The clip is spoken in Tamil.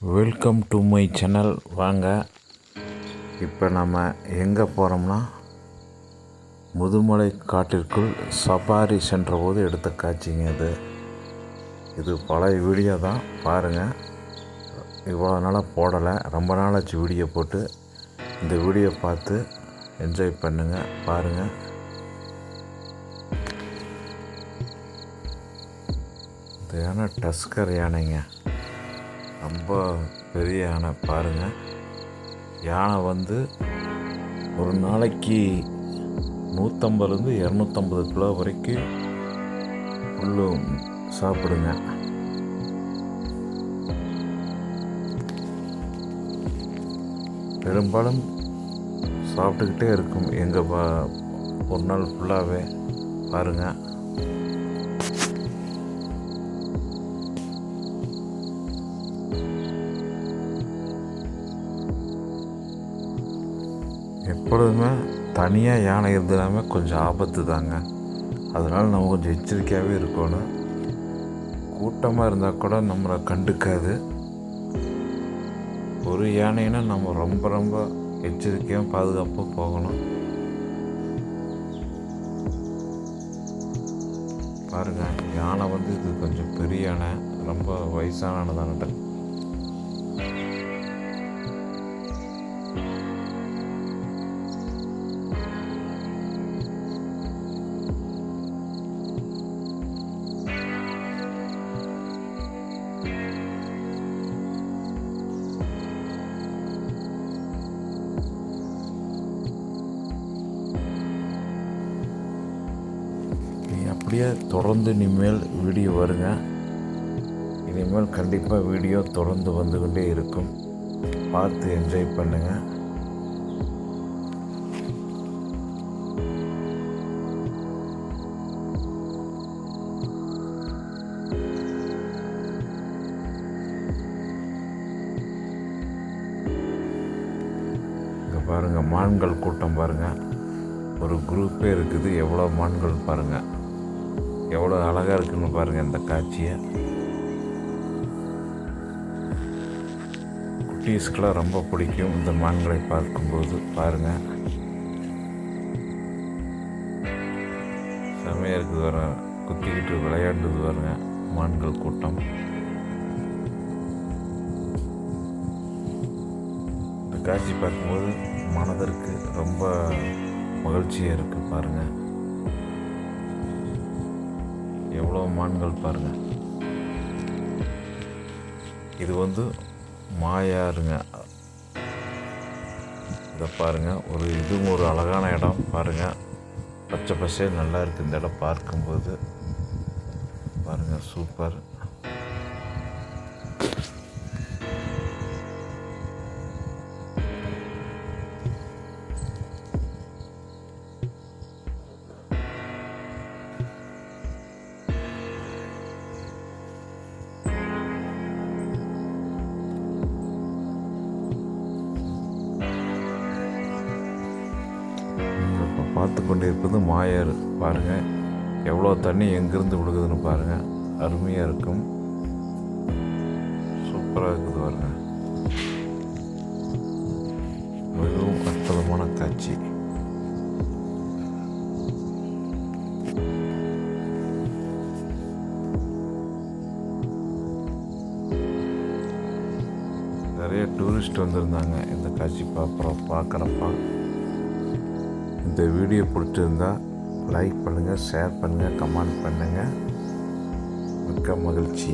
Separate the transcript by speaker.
Speaker 1: வெல்கம் டு மை சேனல் வாங்க. இப்போ நம்ம எங்கே போகிறோம்னா முதுமலை காட்டிற்குள் சஃபாரி சென்ற போது எடுத்த காட்சிங்க இது. இது பழைய வீடியோ தான். பாருங்கள் இவ்வளோ நாளாக போடலை. ரொம்ப நாளாச்சு வீடியோ போட்டு. இந்த வீடியோ பார்த்து என்ஜாய் பண்ணுங்கள் பாருங்கள் இது யானை டஸ்கர் யானைங்க. ரொம்ப பெரிய யானை பாருங்கள் யானை வந்து ஒரு நாளைக்கு நூற்றம்பதுலேருந்து இரநூத்தம்பது கிலோ வரைக்கும் புல்லு சாப்பிடுங்க. பெரும்பாலும் சாப்பிட்டுக்கிட்டே இருக்கும். எங்கள் பா ஒரு நாள் ஃபுல்லாகவே பாருங்கள் எப்பொழுதுமே தனியாக யானை இருந்ததுனாமே கொஞ்சம் ஆபத்து தாங்க. அதனால் நம்ம கொஞ்சம் எச்சரிக்கையாகவே இருக்கணும். கூட்டமாக இருந்தால் கூட நம்மளை கண்டுக்காது. ஒரு யானைனா நம்ம ரொம்ப ரொம்ப எச்சரிக்கையாக பாதுகாப்பாக போகணும். பாருங்கள் யானை வந்து இது கொஞ்சம் பெரிய யானை ரொம்ப வயசான அப்படியே தொடர்ந்து இனிமேல் வீடியோ வருங்க. இனிமேல் கண்டிப்பாக வீடியோ தொடர்ந்து வந்து கொண்டே இருக்கும். பார்த்து என்ஜாய் பண்ணுங்கள் இங்கே பாருங்கள் மான்கள் கூட்டம் பாருங்கள் ஒரு குரூப்பே இருக்குது. எவ்வளோ மான்கள் பாருங்கள் எவ்வளோ அழகாக இருக்குன்னு பாருங்கள் இந்த காட்சியை. குட்டீஸ்க்கெலாம் ரொம்ப பிடிக்கும் இந்த மான்களை பார்க்கும்போது. பாருங்கள் செம்மையாக இருக்குது வர. குத்திக்கிட்டு விளையாண்டுது வருங்க மான்கள் கூட்டம். இந்த காட்சி பார்க்கும்போது மனதிற்கு ரொம்ப மகிழ்ச்சியாக இருக்குது பாருங்கள் மான்கள் பாருங்கள் இது வந்து மாயாருங்க இதை பாருங்கள் ஒரு இதுவும் ஒரு அழகான இடம் பாருங்கள் பச்சை பசே நல்லா இருக்குது இந்த இடம் பார்க்கும்போது. பாருங்கள் சூப்பர். பார்த்து கொண்டு இருப்பது மாயாறு பாருங்கள் எவ்வளோ தண்ணி எங்கேருந்து விழுகுதுன்னு பாருங்கள் அருமையாக இருக்கும். சூப்பராக இருக்குது பாருங்கள் மிகவும் அற்புதமான காட்சி. நிறைய டூரிஸ்ட் வந்திருந்தாங்க இந்த காட்சி பார்க்குற பார்க்குறப்ப. இந்த வீடியோ பிடிச்சிருந்தா லைக் பண்ணுங்கள் ஷேர் பண்ணுங்கள் கமெண்ட் பண்ணுங்கள் மிக்க மகிழ்ச்சி.